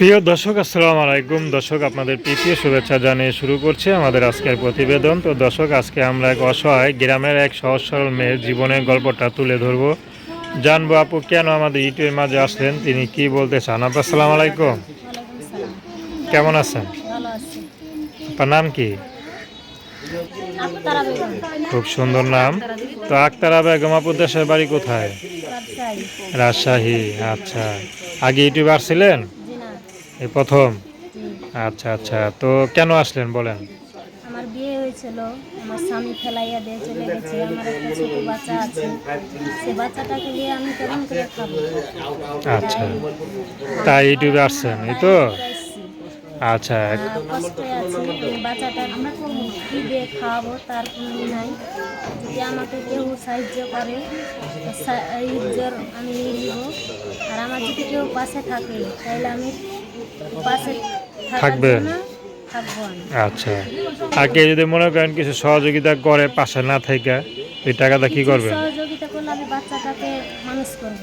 প্রিয় দর্শক, আসসালামু আলাইকুম। দর্শক, আপনাদের প্রীতীয় শুভেচ্ছা জানিয়ে শুরু করছি আমাদের আজকের প্রতিবেদন। তো দর্শক, আজকে আমরা এক অসহায় গ্রামের এক সহজ সরল মেয়ের জীবনের গল্পটা তুলে ধরবো। জানব, আপু, কেন আমাদের ইউটিউবের মাঝে আসলেন? তিনি কি বলতে চান? আপু, আসসালামু আলাইকুম। কেমন আছেন? আপনার নাম কি? খুব সুন্দর নাম। তো আক্তারা বেগম, আপু, দেশের বাড়ি কোথায়? রাজশাহী। আচ্ছা। আগে ইউটিউবে আসছিলেন? জি না এই প্রথম? আচ্ছা আচ্ছা। তো কেন আসলেন বলেন? আমার বিয়ে হয়েছিল আমার স্বামী ফেলাইয়া দিয়ে চলে গেছে আমার একটা ছোট বাচ্চা আছে। সে বাচ্চাটাকে নিয়ে আমি কেমন করে খাব? আচ্ছা। তাই ইউটিউবে আসছেন এই তো? আচ্ছা। কষ্টে আছি বাচ্চাটা কি দিয়ে খাওয়াবো তার কোনো নাই। যদি আমাকে কেউ সাহায্য করে আমি নিব। আর আমার যদি কেউ পাশে থাকে তাহলে আমি থাকব? আচ্ছা। আর কেউ যদি মনে করেন কিছু সহযোগিতা করে পাশে না থেকে এই টাকাটা কি বাচ্চাটাকে মানুষ করব।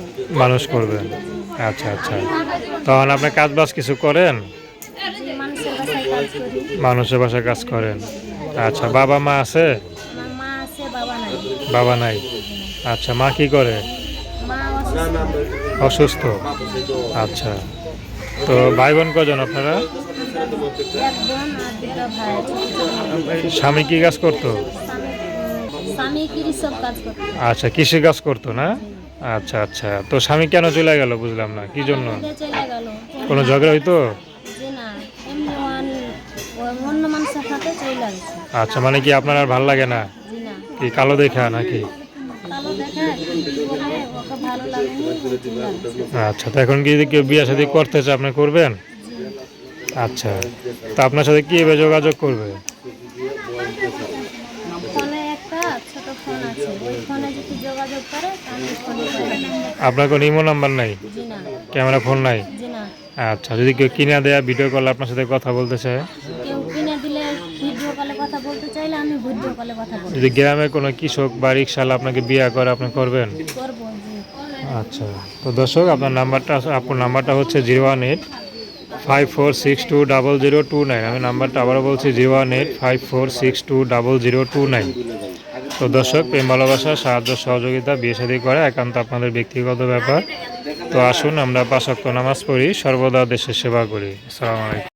করবেন আচ্ছা আচ্ছা। তখন আপনি কাজ বাজ কিছু করেন? মানুষের বাসায় কাজ করেন। আচ্ছা বাবা মা আছে? বাবা নাই। আচ্ছা মা কি করে? অসুস্থ। আচ্ছা। তো ভাই বোন কজন আপনারা। স্বামী কি কাজ করতো? আচ্ছা কৃষি কাজ করতো না? আচ্ছা আচ্ছা। তো স্বামী কেন চলে গেল বুঝলাম না, কি জন্য? কোনো ঝগড়া হইতো? আচ্ছা মানে কি আপনার আর ভালো লাগে না? কি কালো দেখা নাকি? আচ্ছা তো এখন কি যদি কেউ বিয়ে সাথে করতে চায় আপনি করবেন? আচ্ছা তা আপনার সাথে কীভাবে যোগাযোগ করবে? ফোনে একটা ছোট ফোন আছে ওই ফোনে যদি যোগাযোগ করে তাহলে ফোনে করে। আপনার কোনো ইমো নাম্বার নাই? ক্যামেরা ফোন নাই? আচ্ছা যদি কেউ কিনে দেয়া ভিডিও কল আপনার সাথে কথা বলতে চায় কেউ কিনে দিলে ভিডিও কলে কথা বলতে চাইলে আমি ভিডিও কলে কথা বলব যদি গ্রামে কোনো কৃষক বা রিক্সাল আপনাকে বিয়ে করে আপনি করবেন? আচ্ছা। তো দর্শক আপনার নাম্বারটা আপনার নাম্বারটা হচ্ছে zero one eight five four six two double zero two nine. আমি নাম্বারটা আবারও বলছি zero one eight five four six two double zero two nine. তো দর্শক প্রেম ভালোবাসা সাহায্য সহযোগিতা বিয়ে শাদী করে একান্ত আপনাদের ব্যক্তিগত ব্যাপার। তো আসুন আমরা পাঁচক্য নামাজ পড়ি সর্বদা দেশের সেবা করি। আসসালামু আলাইকুম।